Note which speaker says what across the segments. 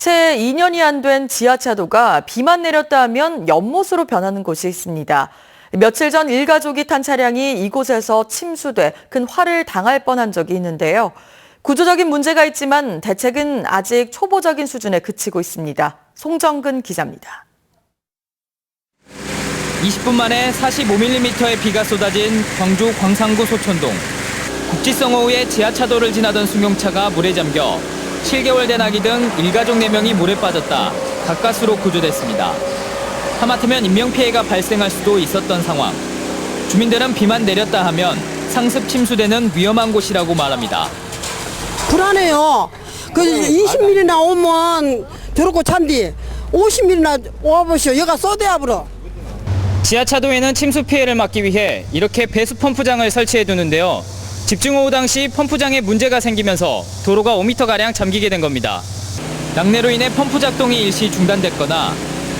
Speaker 1: 채 2년이 안 된 지하차도가 비만 내렸다 하면 연못으로 변하는 곳이 있습니다. 며칠 전 일가족이 탄 차량이 이곳에서 침수돼 큰 화를 당할 뻔한 적이 있는데요. 구조적인 문제가 있지만 대책은 아직 초보적인 수준에 그치고 있습니다. 송정근 기자입니다.
Speaker 2: 20분 만에 45mm의 비가 쏟아진 광주 광산구 소천동. 국지성호우에 지하차도를 지나던 승용차가 물에 잠겨 7개월 된 아기 등 일가족 4명이 물에 빠졌다 가까스로 구조됐습니다. 하마터면 인명피해가 발생할 수도 있었던 상황. 주민들은 비만 내렸다 하면 상습 침수되는 위험한 곳이라고 말합니다.
Speaker 3: 불안해요. 그 20mm나 오면 저렇고 찬디 50mm나 와보시오. 여가 쏟아야 불어.
Speaker 2: 지하차도에는 침수 피해를 막기 위해 이렇게 배수 펌프장을 설치해 두는데요. 집중호우 당시 펌프장에 문제가 생기면서 도로가 5m가량 잠기게 된 겁니다. 낙뢰로 인해 펌프 작동이 일시 중단됐거나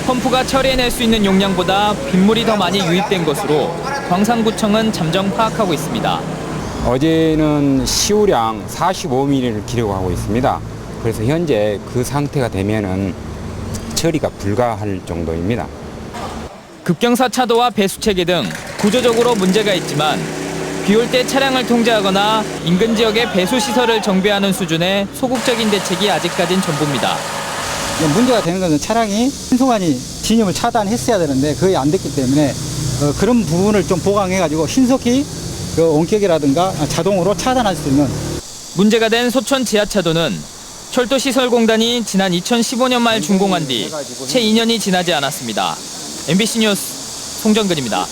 Speaker 2: 펌프가 처리해낼 수 있는 용량보다 빗물이 더 많이 유입된 것으로 광산구청은 잠정 파악하고 있습니다.
Speaker 4: 어제는 시우량 45mm를 기록하고 있습니다. 그래서 현재 그 상태가 되면은 처리가 불가할 정도입니다.
Speaker 2: 급경사 차도와 배수 체계 등 구조적으로 문제가 있지만 비올 때 차량을 통제하거나 인근 지역의 배수 시설을 정비하는 수준의 소극적인 대책이 아직까진 전부입니다.
Speaker 5: 문제가 되는 것은 차량이 신속하니 진입을 차단했어야 되는데 그게 안 됐기 때문에 어, 그런 부분을 좀 보강해가지고 신속히 그 원격이라든가 자동으로 차단할 수 있는
Speaker 2: 문제가 된 소천 지하차도는 철도시설공단이 지난 2015년 말 준공한 뒤 채 2년이 지나지 않았습니다. MBC 뉴스 송정근입니다.